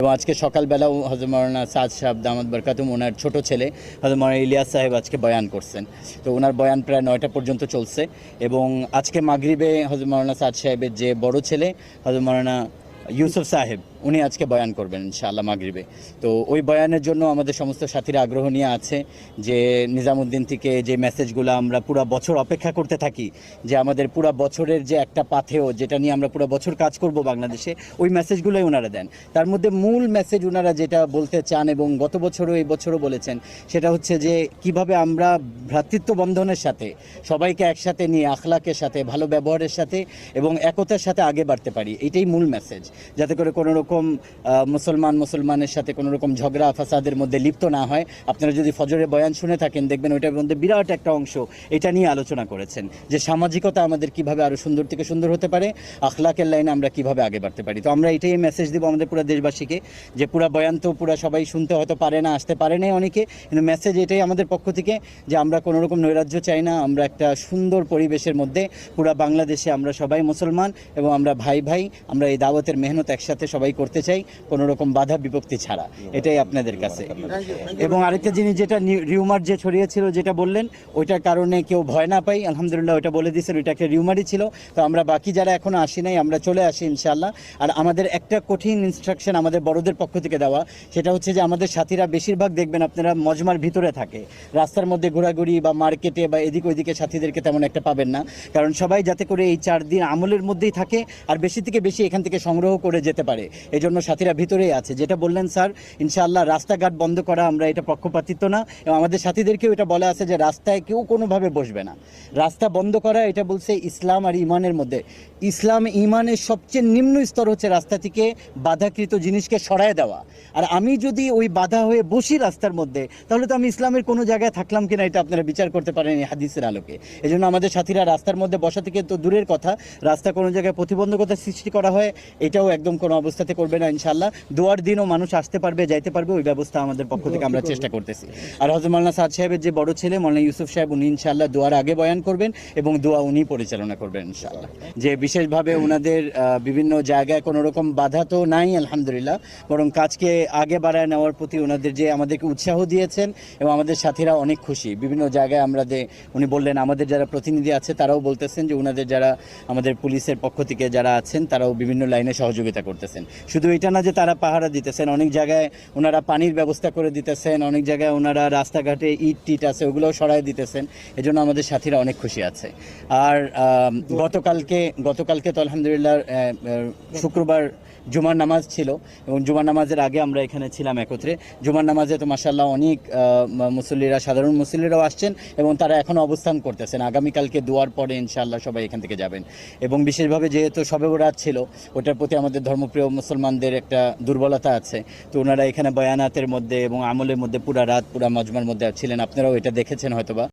এবং আজকে সকালবেলাও হজর মৌলানা সাদ সাহেব দামদ বরকাতুম, ওনার ছোট ছেলে হজর ইলিয়াস সাহেব আজকে বয়ান করছেন। তো ওনার বয়ান প্রায় নয়টা পর্যন্ত চলছে এবং আজকে মাগরিবে হজর মৌলানা সাদ সাহেবের যে বড় ছেলে হজর ইউসুফ সাহেব উনি আজকে বয়ান করবেন ইনশাআল্লাহ মাগরিবে। তো ওই বয়ানের জন্য আমাদের সমস্ত সাথীরা আগ্রহ নিয়ে আছে যে নিজামুদ্দিন থেকে যে মেসেজগুলো আমরা পুরো বছর অপেক্ষা করতে থাকি, যে আমাদের পুরো বছরের যে একটা পাথেও যেটা নিয়ে আমরা পুরো বছর কাজ করব বাংলাদেশে, ওই মেসেজগুলোই ওনারা দেন। তার মধ্যে মূল মেসেজ ওনারা যেটা বলতে চান এবং গত বছরও এই বছরও বলেছেন, সেটা হচ্ছে যে কীভাবে আমরা ভ্রাতৃত্ব বন্ধনের সাথে, সবাইকে একসাথে নিয়ে, আখলাকের সাথে, ভালো ব্যবহারের সাথে এবং একতার সাথে আগে বাড়তে পারি, এটাই মূল মেসেজ। যাতে করে কোনো রকম মুসলমান মুসলমানের সাথে কোনো রকম ঝগড়া ফাসাদের মধ্যে লিপ্ত না হয়, আপনারা যদি ফজরে বয়ান শুনে থাকেন, দেখবেন ওইটার মধ্যে বিরাট একটা অংশ এটা নিয়ে আলোচনা করেছেন, যে সামাজিকতা আমাদের কীভাবে আরও সুন্দর থেকে সুন্দর হতে পারে, আখলাকের লাইনে আমরা কীভাবে আগে বাড়তে পারি। তো আমরা এটাই মেসেজ দিব আমাদের পুরো দেশবাসীকে, যে পুরো বয়ান তো পুরো সবাই শুনতে হয়তো পারে না, আসতে পারে না অনেকে, কিন্তু মেসেজ এটাই আমাদের পক্ষ থেকে, যে আমরা কোনো রকম নৈরাজ্য চাই না, আমরা একটা সুন্দর পরিবেশের মধ্যে পুরো বাংলাদেশে আমরা সবাই মুসলমান এবং আমরা ভাই ভাই, আমরা এই দাওয়াতের মেহনত একসাথে সবাই করতে চাই, কোনো রকম বাধা বিভক্তি ছাড়া। এটাই আপনাদের কাছে। এবং আরেকটা জিনিস যেটা রিউমার যে ছড়িয়েছিল, যেটা বললেন, ওইটার কারণে কেউ ভয় না পাই। আলহামদুলিল্লাহ, ওইটা বলে দিয়েছেন, ওইটা একটা রিউমারই ছিল। তো আমরা বাকি যারা এখনও আসি নাই, আমরা চলে আসি ইনশাল্লাহ আর আমাদের একটা কঠিন ইনস্ট্রাকশন আমাদের বড়দের পক্ষ থেকে দেওয়া, সেটা হচ্ছে যে আমাদের সাথীরা বেশিরভাগ দেখবেন আপনারা মজমার ভিতরে থাকে। রাস্তার মধ্যে ঘোরাঘুরি বা মার্কেটে বা এদিক ওইদিকে সাথীদেরকে তেমন একটা পাবেন না। কারণ সবাই যাতে করে এই চার দিন আমলের মধ্যেই থাকে, আর বেশি থেকে বেশি এখান থেকে সংগ্রহ করে যেতে পারে। এই জন্য সাথীরা ভিতরেই আছে। যেটা বললেন স্যার, ইনশাআল্লাহ রাস্তাঘাট বন্ধ করা আমরা এটা পক্ষপাতিত্ব না, এবং আমাদের সাথীদেরকেও এটা বলা আছে যে রাস্তায় কেউ কোনোভাবে বসবে না। রাস্তা বন্ধ করা, এটা বলছে ইসলাম আর ইমানের মধ্যে। ইসলাম ইমানের সবচেয়ে নিম্ন স্তর হচ্ছে রাস্তা থেকে বাধাকৃত জিনিসকে সরায় দেওয়া। আর আমি যদি ওই বাধা হয়ে বসি রাস্তার মধ্যে, তাহলে তো আমি ইসলামের কোনো জায়গায় থাকলাম কিনা এটা আপনারা বিচার করতে পারেন এই হাদিসের আলোকে। এই জন্য আমাদের সাথীরা রাস্তার মধ্যে বসা থেকে তো দূরের কথা, রাস্তা কোনো জায়গায় প্রতিবন্ধকতা সৃষ্টি করা হয়, এটাও একদম কোনো অবস্থাতে করবে না ইনশাল্লাহ দোয়ার দিনও মানুষ আসতে পারবে যাইতে পারবে ওই ব্যবস্থা আমাদের পক্ষ থেকে আমরা চেষ্টা করতেছি। আর হজরত মাল্লা সাদ সাহেবের যে বড় ছেলে মৌলানা ইউসুফ সাহেব উনি ইনশাল্লাহ দোয়ার আগে বয়ান করবেন এবং দোয়া উনি পরিচালনা করবেন ইনশাল্লাহ যে বিশেষভাবে ওনাদের বিভিন্ন জায়গায় কোনো রকম বাধা তো নাই আলহামদুলিল্লাহ। বরং কাজকে আগে বাড়ায় নেওয়ার প্রতি ওনাদের যে আমাদেরকে উৎসাহ দিয়েছেন এবং আমাদের সাথীরা অনেক খুশি। বিভিন্ন জায়গায় আমরা যে উনি বললেন আমাদের যারা প্রতিনিধি আছে তারাও বলতেছেন যে ওনাদের যারা আমাদের পুলিশের পক্ষ থেকে যারা আছেন তারাও বিভিন্ন লাইনে সহযোগিতা করতেছেন। শুধু এটা না যে তারা পাহারা দিতেছেন, অনেক জায়গায় ওনারা পানির ব্যবস্থা করে দিতেছেন, অনেক জায়গায় ওনারা রাস্তাঘাটে ইট টিট আছে, ওগুলোও সরাই দিতেছেন, এজন্য আমাদের সাথীরা অনেক খুশি আছে। আর গতকালকে গতকালকে তো আলহামদুলিল্লাহ শুক্রবার জুমার নামাজ ছিল, এবং জুমার নামাজের আগে আমরা এখানে ছিলাম একত্রে। জুমার নামাজে তো মাসাল্লাহ অনেক মুসল্লিরা, সাধারণ মুসল্লিরাও আসছেন, এবং তারা এখনও অবস্থান করতেছেন। আগামীকালকে দুয়ার পরে ইনশাআল্লাহ সবাই এখান থেকে যাবেন। এবং বিশেষভাবে যেহেতু সবে রাত ছিল, ওটার প্রতি আমাদের ধর্মপ্রিয় মুসলমানদের একটা দুর্বলতা আছে। তো ওনারা এখানে বয়ানাতের মধ্যে এবং আমলের মধ্যে পুরা রাত, পুরা মজমার মধ্যে ছিলেন। আপনারাও এটা দেখেছেন হয়তোবা।